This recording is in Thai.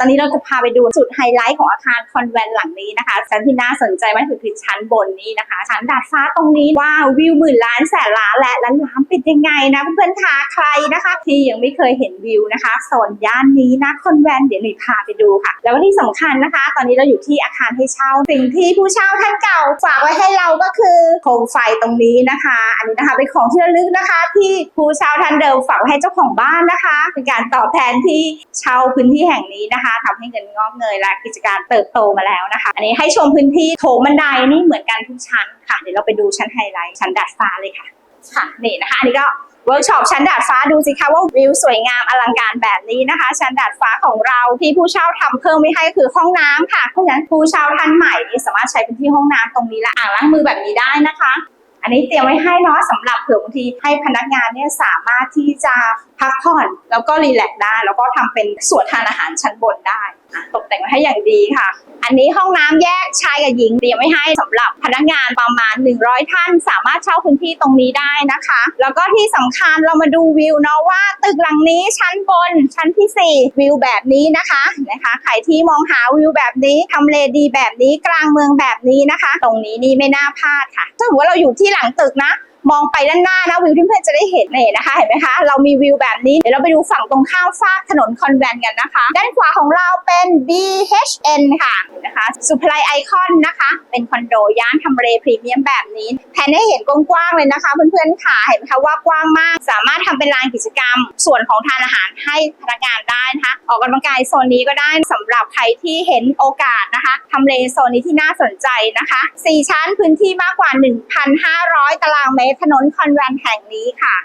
ตอนนี้เราจะพาไปดูจุดไฮไลท์ของอาคารคอนแวนต์หลังนี้นะคะชั้นที่น่าสนใจมากคือชั้นบนนี้นะคะ ชั้นดาดฟ้าตรงนี้ว้าววิวหมื่นล้านแสนล้านและล้านล้านเป็นยังไงนะเพื่อนๆคะใครนะคะ ที่ยังไม่เคยเห็นวิวนะคะโซนย่านนี้นะคอนแวนต์เดี๋ยวหนูพาไปดูค่ะ แล้วที่สำคัญนะคะ ตอนนี้เราอยู่ที่อาคารให้เช่าสิ่งที่ผู้เช่าท่านเก่าฝากไว้ให้เราก็คือโคมไฟตรงนี้นะคะ อันนี้นะคะเป็นของที่ระลึกนะคะ ที่ผู้เช่าท่านเดิมฝากให้เจ้าของบ้านนะคะ เป็นการตอบแทนที่เช่าพื้นที่แห่งนี้นะคะทำให้เงินงอกเงยและกิจการเติบโตมาแล้วนะคะ อันนี้ให้ชมพื้นที่โถงบันไดนี่เหมือนกันทุกชั้นค่ะ เดี๋ยวเราไปดูชั้นไฮไลท์ชั้นดาดฟ้าเลยค่ะค่ะนี่นะคะ อันนี้ก็เวิร์กช็อปชั้นดาดฟ้าดูสิคะว่าวิวสวยงามอลังการแบบนี้นะคะ ชั้นดาดฟ้าของเราที่ผู้เช่าทำเพิ่มไม่ให้ก็คือห้องน้ำค่ะเพราะฉะนั้นผู้เช่าท่านใหม่นี่สามารถใช้พื้นที่ห้องน้ำตรงนี้และอ่างล้างมือแบบนี้ได้นะคะ อันนี้เตรียมไว้ให้เนาะสำหรับเผื่อบางทีให้พนักงานเนี่ยสามารถที่จะพักผ่อนแล้วก็รีแลกซ์ได้ แล้วก็ทำเป็นส่วนทานอาหารชั้นบนได้ ตกแต่งไว้ให้อย่างดีค่ะ อันนี้ห้องน้ำแยกชายกับหญิงเตรียมไว้ให้สำหรับพนักงานประมาณ 100 ท่าน สามารถเช่าพื้นที่ตรงนี้ได้นะคะ แล้วก็ที่สำคัญเรามาดูวิวเนาะว่า ตึกหลังนี้ชั้นบนชั้นที่ 4 วิวแบบนี้นะคะนะคะใครที่มองหาวิวแบบนี้ทำเลดีแบบนี้กลางเมืองแบบนี้นะคะ ตรงนี้นี่ไม่น่าพลาดค่ะถ้าว่าเราอยู่ที่หลังตึกนะ มองไปด้านหน้านะวิวที่เพื่อนจะได้เห็นเนี่ยนะคะเห็นไหมคะเรามีวิวแบบนี้เดี๋ยวเราไปดูฝั่งตรงข้ามฟากถนนคอนแวนต์กันนะคะ ด้านขวาของเราเป็น BHN ค่ะ นะคะสุพไลไอคอนนะคะ เป็นคอนโดย่านทำเลพรีเมียมแบบนี้แผนให้เห็นกว้างๆเลยนะคะ เพื่อนๆค่ะเห็นไหมคะว่ากว้างมาก สามารถทำเป็นลานกิจกรรม ส่วนของทานอาหารให้พนักงานได้นะคะ ออกกำลังกายโซนนี้ก็ได้สำหรับใครที่เห็นโอกาสนะคะทำเลโซนนี้ที่น่าสนใจนะคะ4ชั้นพื้นที่มากกว่า 1,500 ตารางเมตรถนนคอนแวนแห่งนี้ค่ะ